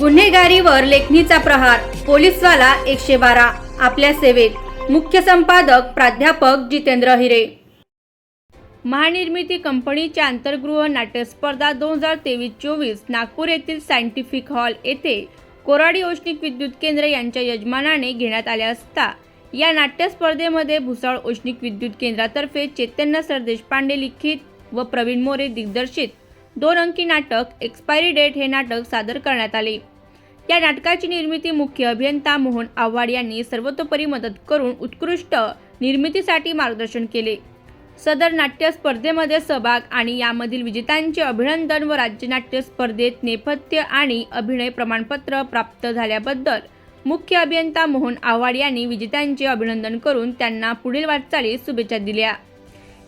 गुन्हेगारीवर लेखणीचा प्रहार पोलीसवाला एकशे बारा आपल्या सेवेत. मुख्य संपादक प्राध्यापक जितेंद्र हिरे. महानिर्मिती कंपनीच्या आंतरगृह नाट्यस्पर्धा दोन हजार तेवीस चोवीस नागपूर येथील सायंटिफिक हॉल येथे कोराडी औष्णिक विद्युत केंद्र यांच्या यजमानाने घेण्यात आल्या असता या नाट्यस्पर्धेमध्ये भुसाळ औष्णिक विद्युत केंद्रातर्फे चैतन्य सर देशपांडे लिखित व प्रवीण मोरे दिग्दर्शित दोन अंकी नाटक एक्सपायरी डेट हे नाटक सादर करण्यात आले. या नाटकाची निर्मिती मुख्य अभियंता मोहन आव्हाड यांनी सर्वतोपरी मदत करून उत्कृष्ट निर्मितीसाठी मार्गदर्शन केले. सदर नाट्य स्पर्धेमध्ये सहभाग आणि यामधील विजेत्यांचे अभिनंदन व राज्य नाट्य स्पर्धेत नेपथ्य आणि अभिनय प्रमाणपत्र प्राप्त झाल्याबद्दल मुख्य अभियंता मोहन आव्हाड यांनी विजेत्यांचे अभिनंदन करून त्यांना पुढील वाटचालीस शुभेच्छा दिल्या.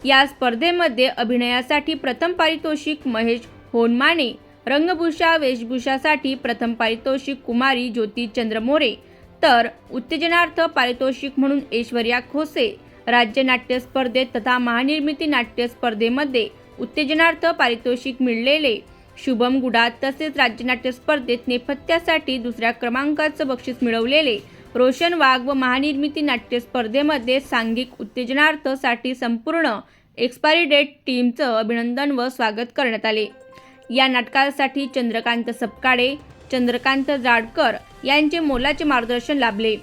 या स्पर्धेमध्ये अभिनयासाठी प्रथम पारितोषिक महेश होनमाने रंगभूषा वेशभूषासाठी प्रथम पारितोषिक कुमारी ज्योती चंद्रमोरे तर उत्तेजनार्थ पारितोषिक म्हणून ऐश्वर्या खोसे राज्य नाट्य स्पर्धेत तथा महानिर्मिती नाट्य स्पर्धेमध्ये उत्तेजनार्थ पारितोषिक मिळलेले. शुभम गुडा तसेच राज्य नाट्य स्पर्धेत नेपथ्यासाठी दुसऱ्या क्रमांकाचं बक्षीस मिळवलेले. रोशन वाघ व महानिर्मिती नाट्य स्पर्धेमध्ये सांघिक उत्तेजनार्थसाठी संपूर्ण एक्सपायरी डेट टीमचं अभिनंदन व स्वागत करण्यात आले. या नाटकासाठी चंद्रकांत सपकाळे चंद्रकांत जाडकर यांचे मोलाचे मार्गदर्शन लाभले.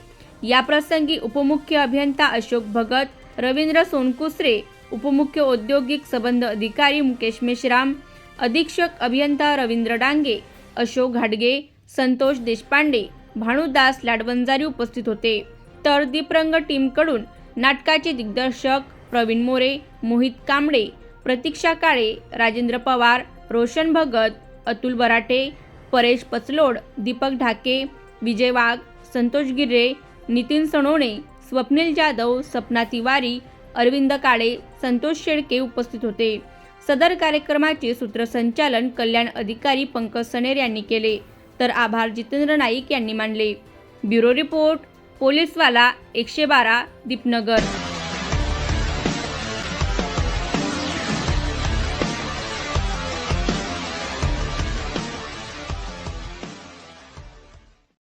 या प्रसंगी उपमुख्य अभियंता अशोक भगत रवींद्र सोनकुसरे उपमुख्य औद्योगिक संबंध अधिकारी मुकेश मेश्राम अधीक्षक अभियंता रवींद्र डांगे अशोक घाडगे संतोष देशपांडे भानुदास लाडवंजारी उपस्थित होते. तर दीपरंग टीमकडून नाटकाचे दिग्दर्शक प्रवीण मोरे मोहित कांबळे प्रतीक्षा काळे राजेंद्र पवार रोशन भगत अतुल बराटे परेश पचलोड दीपक ढाके विजय वाघ संतोष गिर्रे नितीन सणोणे स्वप्नील जाधव सपना तिवारी अरविंद काळे संतोष शेळके उपस्थित होते. सदर कार्यक्रमाचे सूत्रसंचालन कल्याण अधिकारी पंकज सनेर यांनी केले. तर आभार जितेंद्र नाईक यांनी मानले. ब्युरो रिपोर्ट पोलीसवाला एकशे बारा दीपनगर.